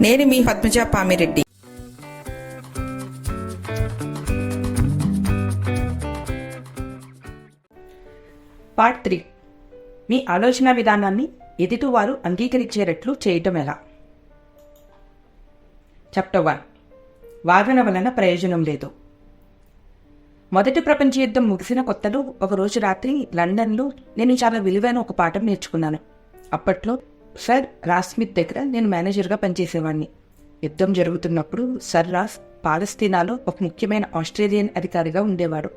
నేను మీ Padmaja Pamireddy. Part three. మీ ఆలోచన విధానాన్ని ఎదుటివారు అంగీకరించేటట్లు చేయటం ఎలా? చాప్టర్ వన్ వాదన వలన ప్రయోజనం లేదు. మొదటి ప్రపంచ యుద్ధం ముగిసిన కొత్తలో ఒకరోజు రాత్రి లండన్లో నేను చాలా విలువైన ఒక పాఠం నేర్చుకున్నాను. అప్పట్లో సర్ రాస్ స్మిత్ దగ్గర నేను మేనేజర్గా పనిచేసేవాడిని యుద్ధం జరుగుతున్నప్పుడు సర్ రాస్ పాలస్తీనాలో ఒక ముఖ్యమైన ఆస్ట్రేలియన్ అధికారిగా ఉండేవాడు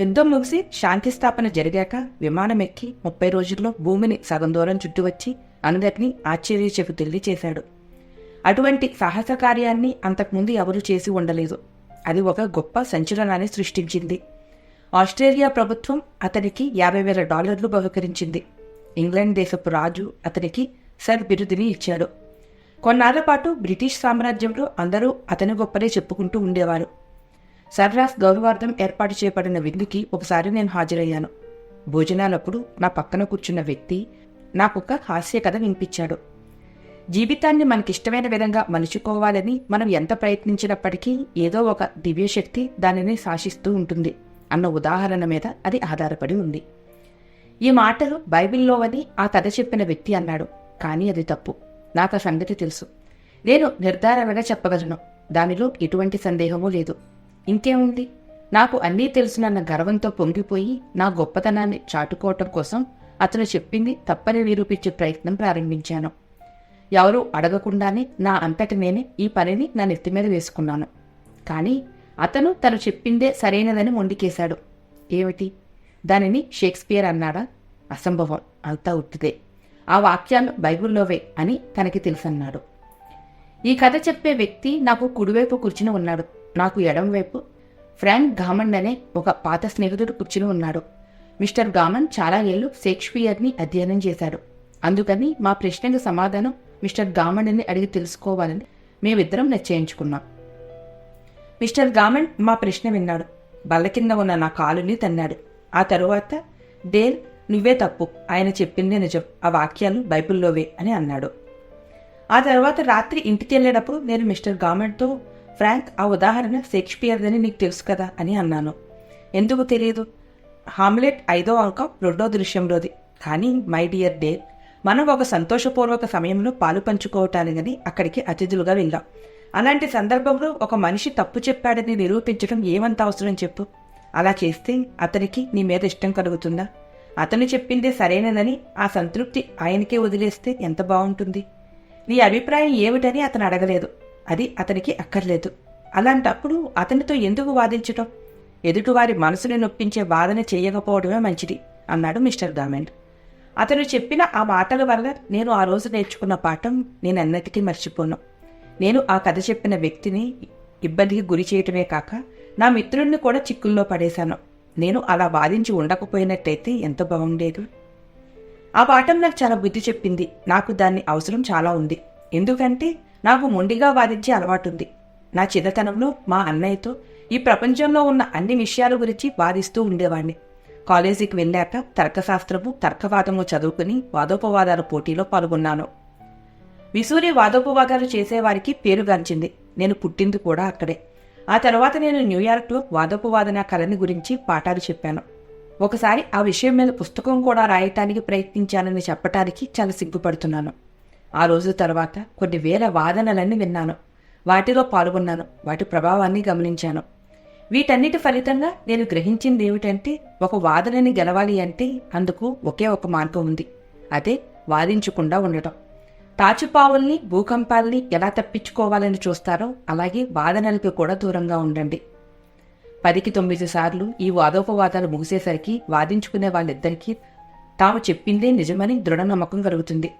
యుద్ధం ముగిసి శాంతి స్థాపన జరిగాక విమానం ఎక్కి ముప్పై రోజుల్లో భూమిని సగం దూరం చుట్టూ వచ్చి అందరినీ ఆశ్చర్య చెబుతుల్లి చేశాడు. అటువంటి సాహస కార్యాన్ని అంతకుముందు ఎవరూ చేసి ఉండలేదు. అది ఒక గొప్ప సంచలనాన్ని సృష్టించింది. ఆస్ట్రేలియా ప్రభుత్వం అతనికి యాభై వేల డాలర్లు బహుకరించింది. ఇంగ్లాండ్ దేశపు రాజు అతనికి సర్ బిరుదుని ఇచ్చాడు కొన్నాళ్ళ పాటు బ్రిటిష్ సామ్రాజ్యంలో అందరూ అతని గొప్పనే చెప్పుకుంటూ ఉండేవారు. సర్రాస్ గౌరవార్థం ఏర్పాటు చేయబడిన విందుకి ఒకసారి నేను హాజరయ్యాను. భోజనాలప్పుడు నా పక్కన కూర్చున్న వ్యక్తి నాకొక హాస్య కథ వినిపించాడు. జీవితాన్ని మనకిష్టమైన విధంగా మలుచుకోవాలని మనం ఎంత ప్రయత్నించినప్పటికీ ఏదో ఒక దివ్యశక్తి దానిని శాసిస్తూ ఉంటుంది అన్న ఉదాహరణ మీద అది ఆధారపడి ఉంది. ఈ మాటలు బైబిల్లోవని ఆ కథ చెప్పిన వ్యక్తి అన్నాడు. కానీ అది తప్పు. నాకు ఆ సంగతి తెలుసు. నేను నిర్ధారణగా చెప్పగలను. దానిలో ఎటువంటి సందేహమూ లేదు. ఇంకేముంది? నాకు అన్నీ తెలుసునన్న గర్వంతో పొంగిపోయి నా గొప్పతనాన్ని చాటుకోవటం కోసం అతను చెప్పింది తప్పని నిరూపించే ప్రయత్నం ప్రారంభించాను. ఎవరూ అడగకుండానే నా అంతటి నేనే ఈ పనిని నా నెత్తి మీద వేసుకున్నాను. కానీ అతను తను చెప్పిందే సరైనదని మొండికేశాడు. ఏమిటి? దానిని షేక్స్పియర్ అన్నాడా? అసంభవం. అంతా ఉట్టిదే. ఆ వాక్యాలు బైబిల్లోవే అని తనకి తెలుసన్నాడు. ఈ కథ చెప్పే వ్యక్తి నాకు కుడివైపు కూర్చుని ఉన్నాడు. నాకు ఎడంవైపు ఫ్రాంక్ గామండ్ అనే ఒక పాత స్నేహితుడు కూర్చుని ఉన్నాడు. మిస్టర్ గామన్ చాలా ఏళ్ళు షేక్స్పియర్ని అధ్యయనం చేశాడు. అందుకని మా ప్రశ్నకు సమాధానం మిస్టర్ గామండ్ని అడిగి తెలుసుకోవాలని మేమిద్దరం నిశ్చయించుకున్నాం. మిస్టర్ గామండ్ మా ప్రశ్న విన్నాడు. బల్ల కింద ఉన్న నా కాలుని తన్నాడు. ఆ తరువాత డేల్ నువ్వే తప్పు. ఆయన చెప్పిందే నిజం. ఆ వాక్యాలు బైబిల్లోవే అని అన్నాడు. ఆ తర్వాత రాత్రి ఇంటికి వెళ్ళేటప్పుడు నేను మిస్టర్ గామెంట్తో ఫ్రాంక్ ఆ ఉదాహరణ షేక్స్పియర్దని నీకు తెలుసు కదా అని అన్నాను. ఎందుకు తెలియదు హామ్లెట్ ఐదో అంకం రెండో దృశ్యంలోది. కానీ మై డియర్ డే మనం ఒక సంతోషపూర్వక సమయంలో పాలు పంచుకోవటానికని అక్కడికి అతిథులుగా వెళ్ళాం. అలాంటి సందర్భంలో ఒక మనిషి తప్పు చెప్పాడని నిరూపించడం ఏమంత అవసరం చెప్పు. అలా చేస్తే అతనికి నీ మీద ఇష్టం కలుగుతుందా? అతను చెప్పిందే సరైనదని ఆ సంతృప్తి ఆయనకే వదిలేస్తే ఎంత బాగుంటుంది? నీ అభిప్రాయం ఏమిటని అతను అడగలేదు. అది అతనికి అక్కర్లేదు. అలాంటప్పుడు అతనితో ఎందుకు వాదించటం? ఎదుటివారి మనసుని నొప్పించే వాదన చేయకపోవడమే మంచిది అన్నాడు మిస్టర్ గామెంట్ అతను చెప్పిన ఆ మాటల వల్ల నేను ఆ రోజు నేర్చుకున్న పాఠం నేను అన్నిటికీ మర్చిపోను. నేను ఆ కథ చెప్పిన వ్యక్తిని ఇబ్బందికి గురి చేయటమే కాక నా మిత్రుడిని కూడా చిక్కుల్లో పడేశాను. నేను అలా వాదించి ఉండకపోయినట్టయితే ఎంత బాగుండేది? ఆ పాఠం నాకు చాలా బుద్ధి చెప్పింది. నాకు దాన్ని అవసరం చాలా ఉంది. ఎందుకంటే నాకు మొండిగా వాదించే అలవాటుంది. నా చిన్నతనంలో మా అన్నయ్యతో ఈ ప్రపంచంలో ఉన్న అన్ని విషయాల గురించి వాదిస్తూ ఉండేవాడిని. కాలేజీకి వెళ్ళాక తర్కశాస్త్రము తర్కవాదము చదువుకుని వాదోపవాదాల పోటీలో పాల్గొన్నాను. విసూరి వాదోపవాదాలు చేసేవారికి పేరుగాంచింది నేను పుట్టింది కూడా అక్కడే. ఆ తర్వాత నేను న్యూయార్క్లో వాదోపవాదన కళని గురించి పాఠాలు చెప్పాను. ఒకసారి ఆ విషయం మీద పుస్తకం కూడా రాయటానికి ప్రయత్నించానని చెప్పటానికి చాలా సిగ్గుపడుతున్నాను. ఆ రోజు తర్వాత కొన్ని వేల వాదనలన్నీ విన్నాను. వాటిలో పాల్గొన్నాను. వాటి ప్రభావాన్ని గమనించాను. వీటన్నిటి ఫలితంగా నేను గ్రహించింది ఏమిటంటే ఒక వాదనని గెలవాలి అంటే అందుకు ఒకే ఒక మార్గం ఉంది. అదే వాదించకుండా ఉండటం. తాచుపావుల్ని భూకంపాల్ని ఎలా తప్పించుకోవాలని చూస్తారో అలాగే వాదనలకు కూడా దూరంగా ఉండండి. పదికి తొమ్మిది సార్లు ఈ వాదోపవాదాలు ముగిసేసరికి వాదించుకునే వాళ్ళిద్దరికీ తాము చెప్పిందే నిజమని దృఢ నమ్మకం కలుగుతుంది.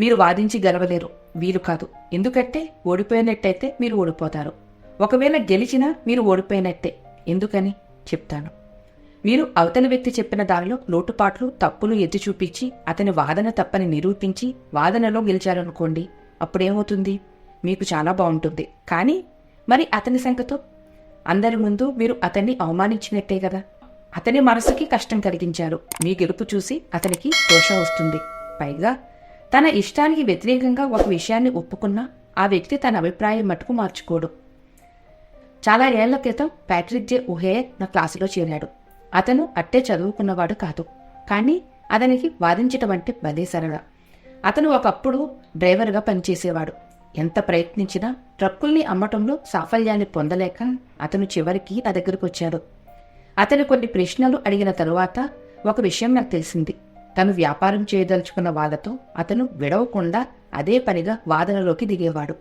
మీరు వాదించి గెలవలేరు వీలు కాదు. ఎందుకంటే ఓడిపోయినట్టయితే మీరు ఓడిపోతారు. ఒకవేళ గెలిచినా మీరు ఓడిపోయినట్టే. ఎందుకని చెప్తాను. మీరు అవతలి వ్యక్తి చెప్పిన దానిలో లోటుపాట్లు తప్పులు ఎత్తి చూపించి అతని వాదన తప్పని నిరూపించి వాదనలో గెలిచారనుకోండి అప్పుడేమవుతుంది? మీకు చాలా బాగుంటుంది. కానీ మరి అతని సంఖ్యతో అందరి ముందు మీరు అతన్ని అవమానించినట్టే కదా? అతని మనసుకి కష్టం కలిగించారు. మీ గెలుపు చూసి అతనికి దోషం వస్తుంది. పైగా తన ఇష్టానికి వ్యతిరేకంగా ఒక విషయాన్ని ఒప్పుకున్నా ఆ వ్యక్తి తన అభిప్రాయం మటుకు మార్చుకోడు. చాలా ఏళ్ళ క్రితం ప్యాట్రిక్ జే. ఉహే నా క్లాసులో చేరాడు. అతను అట్టే చదువుకున్నవాడు కాదు. కానీ అతనికి వాదించటం అంటే భలే సరళ. అతను ఒకప్పుడు డ్రైవర్గా పనిచేసేవాడు. ఎంత ప్రయత్నించినా ట్రక్కుల్ని అమ్మటంలో సాఫల్యాన్ని పొందలేక అతను చివరికి నా దగ్గరకు వచ్చాడు. అతను కొన్ని ప్రశ్నలు అడిగిన తరువాత ఒక విషయం నాకు తెలిసింది. తను వ్యాపారం చేయదలుచుకున్న వాళ్ళతో అతను విడవకుండా అదే పనిగా వాదనలోకి దిగేవాడు.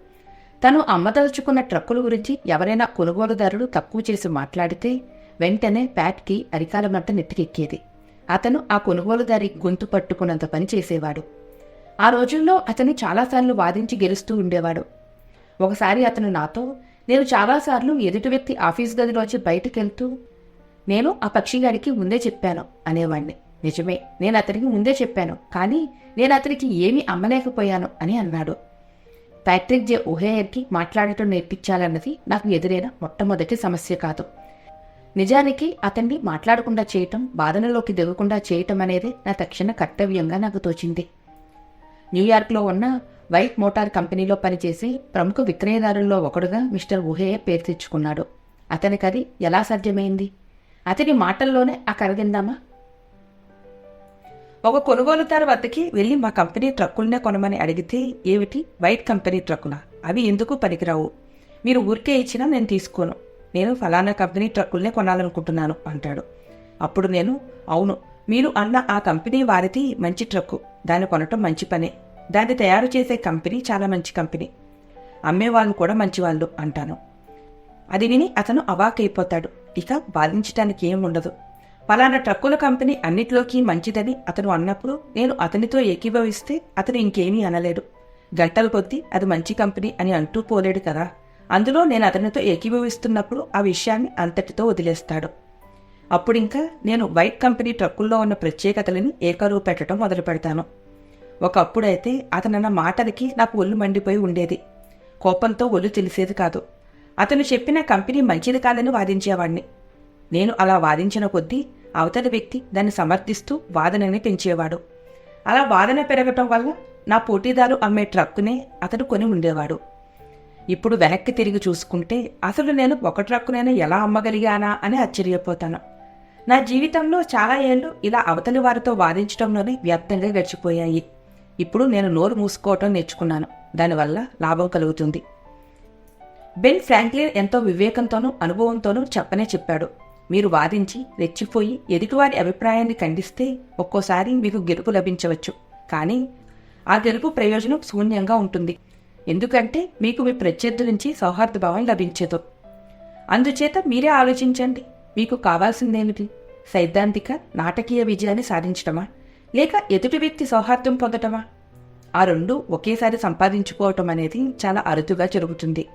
తను అమ్మదలుచుకున్న ట్రక్కుల గురించి ఎవరైనా కొనుగోలుదారుడు తక్కువ చేసి మాట్లాడితే వెంటనే ప్యాట్కి అరికాల మంట నెత్తికెక్కేది. అతను ఆ కొనుగోలుదారి గొంతు పట్టుకున్నంత పని చేసేవాడు. ఆ రోజుల్లో అతను చాలాసార్లు వాదించి గెలుస్తూ ఉండేవాడు. ఒకసారి అతను నాతో నేను చాలాసార్లు ఎదుటి వ్యక్తి ఆఫీస్ గదిలోంచి బయటకెళ్తూ నేను ఆ పక్షిగాడికి ముందే చెప్పాను అనేవాణ్ణి. నిజమే నేను అతనికి ముందే చెప్పాను కానీ నేను అతనికి ఏమీ అమ్మలేకపోయాను అని అన్నాడు. ప్యాట్రిక్ జే. ఓహేయర్కి మాట్లాడటం నేర్పించాలన్నది నాకు ఎదురైన మొట్టమొదటి సమస్య కాదు. నిజానికి అతన్ని మాట్లాడకుండా చేయటం బాధనలోకి దిగకుండా చేయటం అనేది నా తక్షణ కర్తవ్యంగా నాకు తోచింది. న్యూయార్క్లో ఉన్న వైట్ మోటార్ కంపెనీలో పనిచేసి ప్రముఖ విక్రయదారుల్లో ఒకడుగా మిస్టర్ వుహే పేరు తెచ్చుకున్నాడు. అతనికి అది ఎలా సాధ్యమైంది? అతని మాటల్లోనే ఆ కరగిందామా ఒక కొనుగోలుదారు వద్దకి వెళ్ళి మా కంపెనీ ట్రక్కులనే కొనమని అడిగితే ఏమిటి? వైట్ కంపెనీ ట్రక్కులా? అవి ఎందుకు పనికిరావు? మీరు ఊరికే ఇచ్చినా నేను తీసుకోను. నేను ఫలానా కంపెనీ ట్రక్కులనే కొనాలనుకుంటున్నాను అంటాడు. అప్పుడు నేను అవును మీరు అన్న ఆ కంపెనీ వారిది మంచి ట్రక్కు దాన్ని కొనటం మంచి పనే. దాన్ని తయారు చేసే కంపెనీ చాలా మంచి కంపెనీ. అమ్మేవాళ్ళు కూడా మంచివాళ్ళు అంటాను. అది విని అతను అవాకైపోతాడు ఇక బాధించటానికి ఏం ఉండదు. పలానా ట్రక్కుల కంపెనీ అన్నిటిలోకి మంచిదని అతను అన్నప్పుడు నేను అతనితో ఏకీభవిస్తే అతను ఇంకేమీ అనలేడు. గంటల కొద్దీ అది మంచి కంపెనీ అని అంటూ పోలేడు కదా. అందులో నేను అతనితో ఏకీభవిస్తున్నప్పుడు ఆ విషయాన్ని అంతటితో వదిలేస్తాడు. అప్పుడింకా నేను వైట్ కంపెనీ ట్రక్కుల్లో ఉన్న ప్రత్యేకతలని ఏకరువు పెట్టడం మొదలు పెడతాను ఒకప్పుడైతే అతనన్న మాటలకి నాకు ఒళ్ళు మండిపోయి ఉండేది. కోపంతో ఒళ్ళు తెలిసేది కాదు. అతను చెప్పిన కంపెనీ మంచిది కాదని వాదించేవాడిని నేను అలా వాదించిన కొద్దీ అవతలి వ్యక్తి దాన్ని సమర్థిస్తూ వాదనని పెంచేవాడు. అలా వాదన పెరగటం వల్ల నా పోటీదారు అమ్మే ట్రక్కునే అతడు కొని ఉండేవాడు. ఇప్పుడు వెనక్కి తిరిగి చూసుకుంటే అసలు నేను ఒక ట్రక్కునైనా ఎలా అమ్మగలిగానా అని ఆశ్చర్యపోతాను. నా జీవితంలో చాలా ఏళ్ళు ఇలా అవతలి వారితో వాదించడంలోనే వ్యర్థంగా గడిచిపోయాయి. ఇప్పుడు నేను నోరు మూసుకోవటం నేర్చుకున్నాను. దానివల్ల లాభం కలుగుతుంది. బెన్ ఫ్రాంక్లిన్ ఎంతో వివేకంతోనూ అనుభవంతోనూ చెప్పనే చెప్పాడు. మీరు వాదించి రెచ్చిపోయి ఎదుటివారి అభిప్రాయాన్ని ఖండిస్తే ఒక్కోసారి మీకు గెలుపు లభించవచ్చు. కానీ ఆ గెలుపు ప్రయోజనం శూన్యంగా ఉంటుంది. ఎందుకంటే మీకు మీ ప్రత్యర్థి నుంచి సౌహార్దభావం లభించదు. అందుచేత మీరే ఆలోచించండి మీకు కావాల్సిందేమిటి? సైద్ధాంతిక నాటకీయ విజయాన్ని సాధించటమా? లేక ఎదుటి వ్యక్తి సౌహార్దం పొందటమా? ఆ రెండు ఒకేసారి సంపాదించుకోవటం అనేది చాలా అరుదుగా జరుగుతుంది.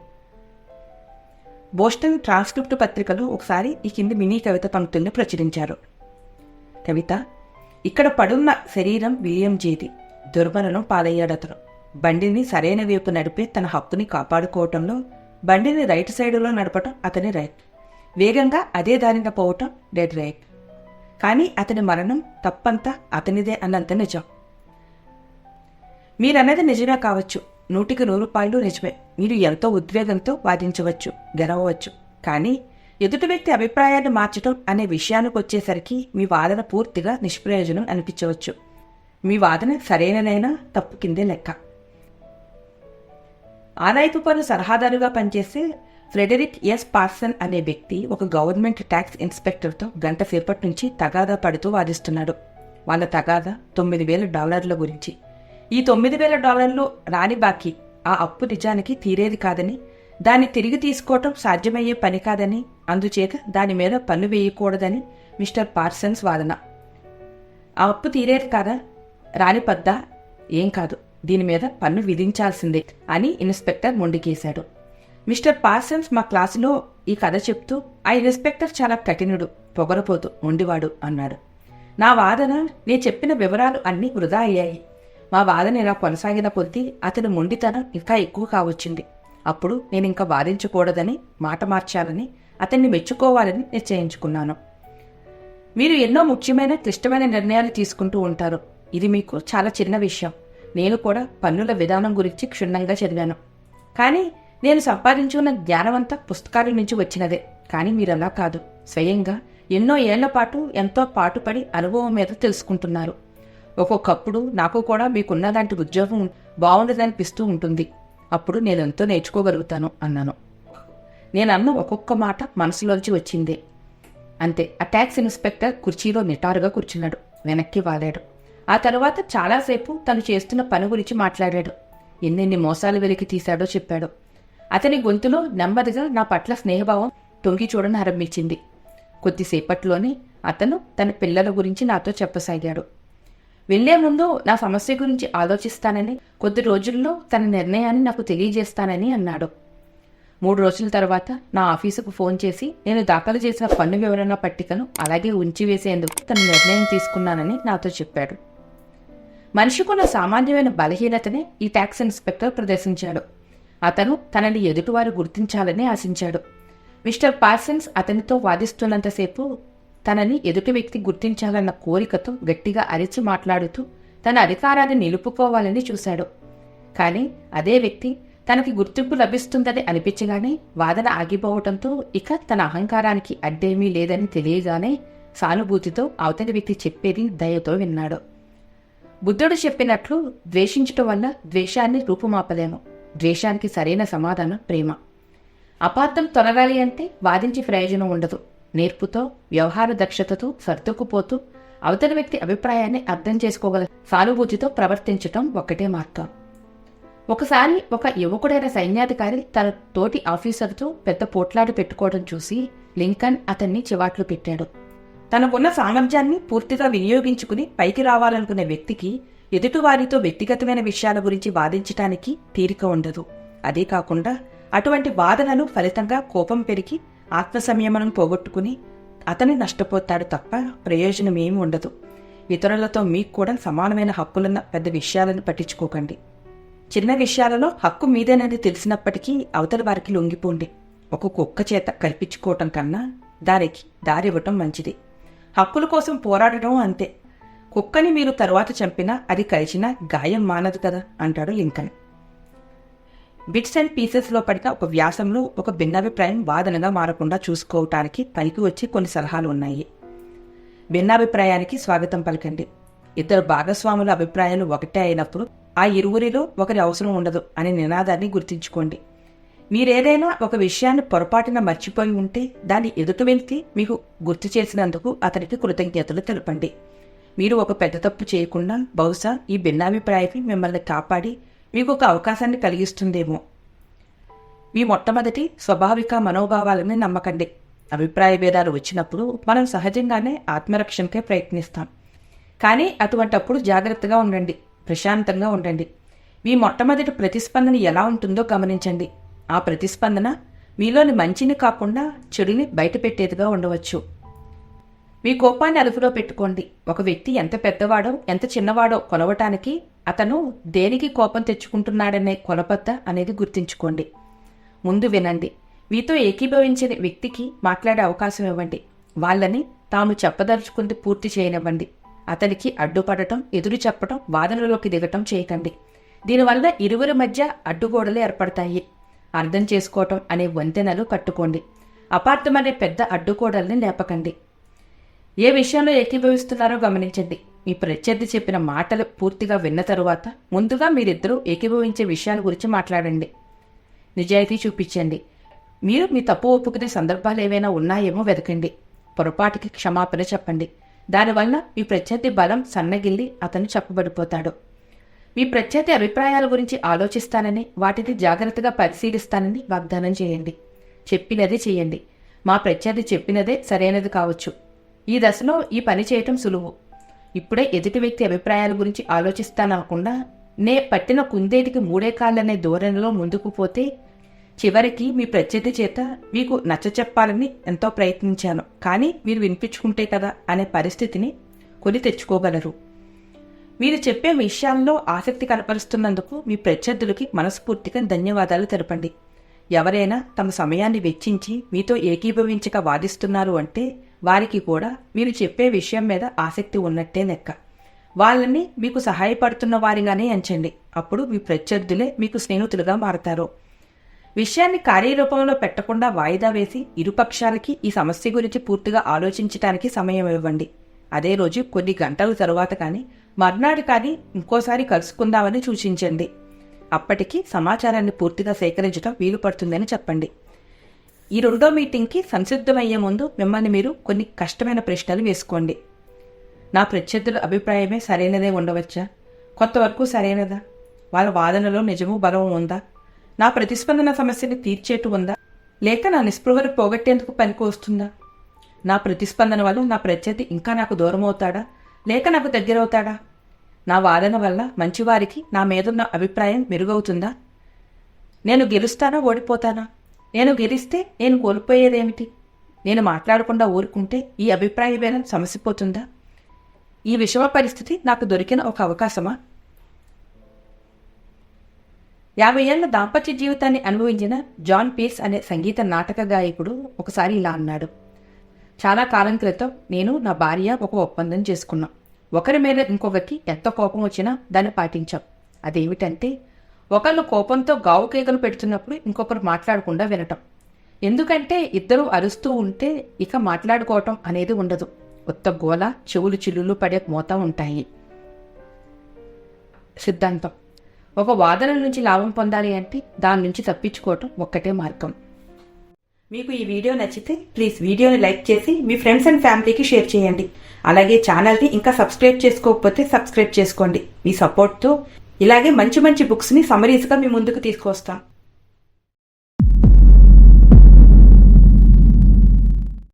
బోస్టన్ ట్రాన్స్క్రిప్ట్ పత్రికలో ఒకసారి ఈ కింది మినీ కవిత పంక్తుల్ని ప్రచురించారు. కవిత ఇక్కడ పడున్న శరీరం విలియం జేది దుర్మరణం పాలయ్యాడతను. బండిని సరైన వైపు నడిపే తన హక్కుని కాపాడుకోవటంలో బండిని రైట్ సైడులో నడపటం అతని రైట్. వేగంగా అదే దారిన పోవటం డెడ్ రైట్. కానీ అతని మరణం తప్పంతా అతనిదే అన్నంత నిజం. మీరన్నది నిజమే కావచ్చు. నూటికి నూరు రూపాయలు నిజమే. మీరు ఎంతో ఉద్వేగంతో వాదించవచ్చు గెలవవచ్చు. కానీ ఎదుటి వ్యక్తి అభిప్రాయాన్ని మార్చడం అనే విషయానికి వచ్చేసరికి మీ వాదన పూర్తిగా నిష్ప్రయోజనం అనిపించవచ్చు. మీ వాదన సరైనదైనా తప్పు కిందే లెక్క. ఆదాయపు పన్ను సలహాదారుగా పనిచేసే ఫ్రెడరిక్ ఎస్ పార్సన్ అనే వ్యక్తి ఒక గవర్నమెంట్ ట్యాక్స్ ఇన్స్పెక్టర్తో గంట సేపటి నుంచి తగాదా పడుతూ వాదిస్తున్నాడు. వాళ్ళ తగాదా తొమ్మిది వేల డాలర్ల గురించి. ఈ తొమ్మిది వేల డాలర్లు రాని బాకీ. ఆ అప్పు నిజానికి తీరేది కాదని దాన్ని తిరిగి తీసుకోవటం సాధ్యమయ్యే పని కాదని అందుచేత దాని మీద పన్ను వేయకూడదని మిస్టర్ పార్సన్స్ వాదన. ఆ అప్పు తీరేది కాదా? రాని పద్దా? ఏం కాదు. దీని మీద పన్ను విధించాల్సిందే అని ఇన్స్పెక్టర్ మొండికేశాడు. మిస్టర్ పార్సన్స్ మా క్లాసులో ఈ కథ చెప్తూ ఆ ఇన్స్పెక్టర్ చాలా కఠినుడు పొగరపోతూ మొండివాడు అన్నాడు. నా వాదన నేను చెప్పిన వివరాలు అన్నీ వృధా అయ్యాయి. మా వాదన ఇలా కొనసాగిన కొద్దీ అతని మొండితనం ఇంకా ఎక్కువ కావచ్చింది. అప్పుడు నేను ఇంకా వాదించకూడదని మాట మార్చాలని అతన్ని మెచ్చుకోవాలని నిశ్చయించుకున్నాను. మీరు ఎన్నో ముఖ్యమైన క్లిష్టమైన నిర్ణయాలు తీసుకుంటూ ఉంటారు. ఇది మీకు చాలా చిన్న విషయం. నేను కూడా పన్నుల విధానం గురించి క్షుణ్ణంగా చదివాను. కానీ నేను సంపాదించుకున్న జ్ఞానమంతా పుస్తకాల నుంచి వచ్చినదే. కానీ మీరలా కాదు. స్వయంగా ఎన్నో ఏళ్ళ పాటు ఎంతో పాటుపడి అనుభవం మీద తెలుసుకుంటున్నారు. ఒక్కొక్కప్పుడు నాకు కూడా మీకున్నలాంటి ఉద్యోగం బాగుండదనిపిస్తూ ఉంటుంది. అప్పుడు నేను ఎంతో నేర్చుకోగలుగుతాను అన్నాను. నేను అన్న ఒక్కొక్క మాట మనసులోంచి వచ్చిందే. అంతే. ఆ ట్యాక్స్ ఇన్స్పెక్టర్ కుర్చీలో నిటారుగా కూర్చున్నాడు. వెనక్కి వాలాడు. ఆ తర్వాత చాలాసేపు తను చేస్తున్న పని గురించి మాట్లాడాడు. ఎన్నెన్ని మోసాలు వెలికి తీశాడో చెప్పాడు. అతని గొంతులో నెమ్మదిగా నా పట్ల స్నేహభావం తొంగి చూడని ఆరంభించింది. కొద్దిసేపట్లోనే అతను తన పిల్లల గురించి నాతో చెప్పసాగాడు. వెళ్ళే ముందు నా సమస్య గురించి ఆలోచిస్తానని కొద్ది రోజుల్లో తన నిర్ణయాన్ని నాకు తెలియజేస్తానని అన్నాడు. మూడు రోజుల తర్వాత నా ఆఫీసుకు ఫోన్ చేసి నేను దాఖలు చేసిన పన్ను వివరణ పట్టికను అలాగే ఉంచివేసేందుకు తన నిర్ణయం తీసుకున్నానని నాతో చెప్పాడు. మనిషికున్న సామాన్యమైన బలహీనతనే ఈ ట్యాక్స్ ఇన్స్పెక్టర్ ప్రదర్శించాడు. అతను తనని ఎదుటివారు గుర్తించాలని ఆశించాడు. మిస్టర్ పార్సన్స్ అతనితో వాదిస్తున్నంతసేపు తనని ఎదుటి వ్యక్తి గుర్తించాలన్న కోరికతో గట్టిగా అరిచి మాట్లాడుతూ తన అధికారాన్ని నిలుపుకోవాలని చూశాడు. కానీ అదే వ్యక్తి తనకి గుర్తింపు లభిస్తుందని అనిపించగానే వాదన ఆగిపోవటంతో ఇక తన అహంకారానికి అడ్డేమీ లేదని తెలియగానే సానుభూతితో అవతలి వ్యక్తి చెప్పేది దయతో విన్నాడు. బుద్ధుడు చెప్పినట్లు ద్వేషించటం వల్ల ద్వేషాన్ని రూపుమాపలేము. ద్వేషానికి సరైన సమాధానం ప్రేమ. అపార్థం తొలగాలి అంటే వాదించి ప్రయోజనం ఉండదు. నేర్పుతో వ్యవహార దక్షతతో సర్దుకుపోతూ అవతలి వ్యక్తి అభిప్రాయాన్ని అర్థం చేసుకోగల సానుభూతితో ప్రవర్తించటం ఒక్కటే మార్గం. ఒకసారి ఒక యువకుడైన సైన్యాధికారి తన తోటి ఆఫీసర్తో పెద్ద పోట్లాడు పెట్టుకోవడం చూసి లింకన్ అతన్ని చివాట్లు పెట్టాడు. తనకున్న సామర్థ్యాన్ని పూర్తిగా వినియోగించుకుని పైకి రావాలనుకునే వ్యక్తికి ఎదుటివారితో వ్యక్తిగతమైన విషయాల గురించి వాదించటానికి తీరిక ఉండదు. అదే కాకుండా అటువంటి వాదనలు ఫలితంగా కోపం పెరిగి ఆత్మ సంయమనం పోగొట్టుకుని అతని నష్టపోతాడు తప్ప ప్రయోజనం ఏమి ఉండదు. ఇతరులతో మీకు కూడా సమానమైన హక్కులున్న పెద్ద విషయాలను పట్టించుకోకండి. చిన్న విషయాలలో హక్కు మీదేనని తెలిసినప్పటికీ అవతల వారికి లొంగిపోండి. ఒక కుక్క చేత కల్పించుకోవటం కన్నా దానికి దారివ్వటం మంచిది. హక్కుల కోసం పోరాడటం అంతే. కుక్కని మీరు తరువాత చంపినా అది కలిసినా గాయం మానదు కదా అంటాడు లింకన్. బిట్స్ అండ్ పీసెస్లో పడిన ఒక వ్యాసంలో ఒక భిన్నాభిప్రాయం వాదనగా మారకుండా చూసుకోవటానికి పనికి వచ్చే కొన్ని సలహాలు ఉన్నాయి. భిన్నాభిప్రాయానికి స్వాగతం పలకండి. ఇద్దరు భాగస్వాముల అభిప్రాయాలు ఒకటే అయినప్పుడు ఆ ఇరువురిలో ఒకరి అవసరం ఉండదు అనే నినాదాన్ని గుర్తుంచుకోండి. మీరేదైనా ఒక విషయాన్ని పొరపాటున మర్చిపోయి ఉంటే దాన్ని ఎదుట వెళ్తే మీకు గుర్తు చేసినందుకు అతనికి కృతజ్ఞతలు తెలపండి. మీరు ఒక పెద్ద తప్పు చేయకుండా బహుశా ఈ భిన్నాభిప్రాయం మిమ్మల్ని కాపాడి మీకు ఒక అవకాశాన్ని కలిగిస్తుందేమో. మీ మొట్టమొదటి స్వాభావిక మనోభావాలని నమ్మకండి. అభిప్రాయ భేదాలు వచ్చినప్పుడు మనం సహజంగానే ఆత్మరక్షణకే ప్రయత్నిస్తాం. కానీ అటువంటప్పుడు జాగ్రత్తగా ఉండండి. ప్రశాంతంగా ఉండండి. మీ మొట్టమొదటి ప్రతిస్పందన ఎలా ఉంటుందో గమనించండి. ఆ ప్రతిస్పందన మీలోని మంచిని కాకుండా చెడుని బయటపెట్టేదిగా ఉండవచ్చు. మీ కోపాన్ని అదుపులో పెట్టుకోండి. ఒక వ్యక్తి ఎంత పెద్దవాడో ఎంత చిన్నవాడో కొలవటానికి అతను దేనికి కోపం తెచ్చుకుంటున్నాడనే కొలబద్ద అనేది గుర్తుంచుకోండి. ముందు వినండి. మీతో ఏకీభవించిన వ్యక్తికి మాట్లాడే అవకాశం ఇవ్వండి. వాళ్ళని తాము చెప్పదలుచుకుంది పూర్తి చేయనివ్వండి. అతనికి అడ్డుపడటం ఎదురు చెప్పటం వాదనలోకి దిగటం చేయకండి. దీనివల్ల ఇరువురి మధ్య అడ్డుగోడలు ఏర్పడతాయి. అర్థం చేసుకోవటం అనే వంతెనలు కట్టుకోండి. అపార్థం అనే పెద్ద అడ్డుకోడల్ని లేపకండి ఏ విషయంలో ఏకీభవిస్తున్నారో గమనించండి. మీ ప్రత్యర్థి చెప్పిన మాటలు పూర్తిగా విన్న తరువాత ముందుగా మీరిద్దరూ ఏకీభవించే విషయాల గురించి మాట్లాడండి. నిజాయితీ చూపించండి. మీరు మీ తప్పు ఒప్పుకునే సందర్భాలు ఏవైనా ఉన్నాయేమో వెతకండి. పొరపాటుకి క్షమాపణ చెప్పండి. దానివల్ల మీ ప్రత్యర్థి బలం సన్నగిల్లి అతను చెప్పబడిపోతాడు. మీ ప్రత్యర్థి అభిప్రాయాల గురించి ఆలోచిస్తానని వాటిని జాగ్రత్తగా పరిశీలిస్తానని వాగ్దానం చేయండి. చెప్పినదే చేయండి. మా ప్రత్యర్థి చెప్పినదే సరైనది కావచ్చు. ఈ దశలో ఈ పని చేయటం సులువు. ఇప్పుడే ఎదుటి వ్యక్తి అభిప్రాయాల గురించి ఆలోచిస్తానకుండా నే పట్టిన కుందేటికి మూడే కాళ్ళనే ధోరణిలో ముందుకు పోతే చివరికి మీ ప్రత్యర్థి చేత మీకు నచ్చ చెప్పాలని ఎంతో ప్రయత్నించాను. కానీ మీరు వినిపించుకుంటే కదా అనే పరిస్థితిని కొని తెచ్చుకోగలరు. మీరు చెప్పే విషయాల్లో ఆసక్తి కనపరుస్తున్నందుకు మీ ప్రత్యర్థులకి మనస్ఫూర్తిగా ధన్యవాదాలు తెలపండి. ఎవరైనా తమ సమయాన్ని వెచ్చించి మీతో ఏకీభవించక వాదిస్తున్నారు అంటే వారికి కూడా మీరు చెప్పే విషయం మీద ఆసక్తి ఉన్నట్టే లెక్క. వాళ్ళని మీకు సహాయపడుతున్న వారిగానే ఎంచండి అప్పుడు మీ ప్రత్యర్థులే మీకు స్నేహితులుగా మారతారు. విషయాన్ని కార్యరూపంలో పెట్టకుండా వాయిదా వేసి ఇరుపక్షాలకి ఈ సమస్య గురించి పూర్తిగా ఆలోచించటానికి సమయం ఇవ్వండి. అదే రోజు కొన్ని గంటల తరువాత కానీ మర్నాడు కానీ ఇంకోసారి కలుసుకుందామని సూచించండి అప్పటికి సమాచారాన్ని పూర్తిగా సేకరించడం వీలు పడుతుందని చెప్పండి. ఈ రెండో మీటింగ్కి సంసిద్ధమయ్యే ముందు మిమ్మల్ని మీరు కొన్ని కష్టమైన ప్రశ్నలు వేసుకోండి. నా ప్రత్యర్థుల అభిప్రాయమే సరైనదే ఉండవచ్చా? కొంతవరకు సరైనదా? వాళ్ళ వాదనలో నిజము బలం ఉందా? నా ప్రతిస్పందన సమస్యని తీర్చేటు ఉందా? లేక నా నిస్పృహను పోగొట్టేందుకు పనికి వస్తుందా? నా ప్రతిస్పందన వల్ల నా ప్రత్యర్థి ఇంకా నాకు దూరం అవుతాడా లేక నాకు దగ్గరవుతాడా? నా వాదన వల్ల మంచివారికి నా మీదున్న అభిప్రాయం మెరుగవుతుందా? నేను గెలుస్తానా ఓడిపోతానా? నేను గెలిస్తే నేను కోల్పోయేదేమిటి? నేను మాట్లాడకుండా ఊరుకుంటే ఈ అభిప్రాయ భేదం సమసిపోతుందా? ఈ విషమ పరిస్థితి నాకు దొరికిన ఒక అవకాశమా? యాభై ఏళ్ళ దాంపత్య జీవితాన్ని అనుభవించిన జాన్ పీర్స్ అనే సంగీత నాటక గాయకుడు ఒకసారి ఇలా అన్నాడు. చాలా కాలం క్రితం నేను నా భార్య ఒక ఒప్పందం చేసుకున్నాం. ఒకరి మీద ఇంకొకరికి ఎంత కోపం వచ్చినా దాన్ని పాటించాం. అదేమిటంటే ఒకళ్ళు కోపంతో గావు కేకలు పెడుతున్నప్పుడు ఇంకొకరు మాట్లాడకుండా వినటం. ఎందుకంటే ఇద్దరు అరుస్తూ ఉంటే ఇక మాట్లాడుకోవటం అనేది ఉండదు. కొత్త గోల చెవులు చిల్లులు పడే మోత ఉంటాయి. సిద్ధాంతం. ఒక వాదన నుంచి లాభం పొందాలి అంటే దాని నుంచి తప్పించుకోవటం ఒక్కటే మార్గం. మీకు ఈ వీడియో నచ్చితే ప్లీజ్ వీడియోని లైక్ చేసి మీ ఫ్రెండ్స్ అండ్ ఫ్యామిలీకి షేర్ చేయండి. అలాగే ఛానల్ని ఇంకా సబ్స్క్రైబ్ చేసుకోకపోతే సబ్స్క్రైబ్ చేసుకోండి. మీ సపోర్ట్తో ఇలాగే మంచి మంచి బుక్స్ని సమరీస్గా మీ ముందుకు తీసుకొస్తాం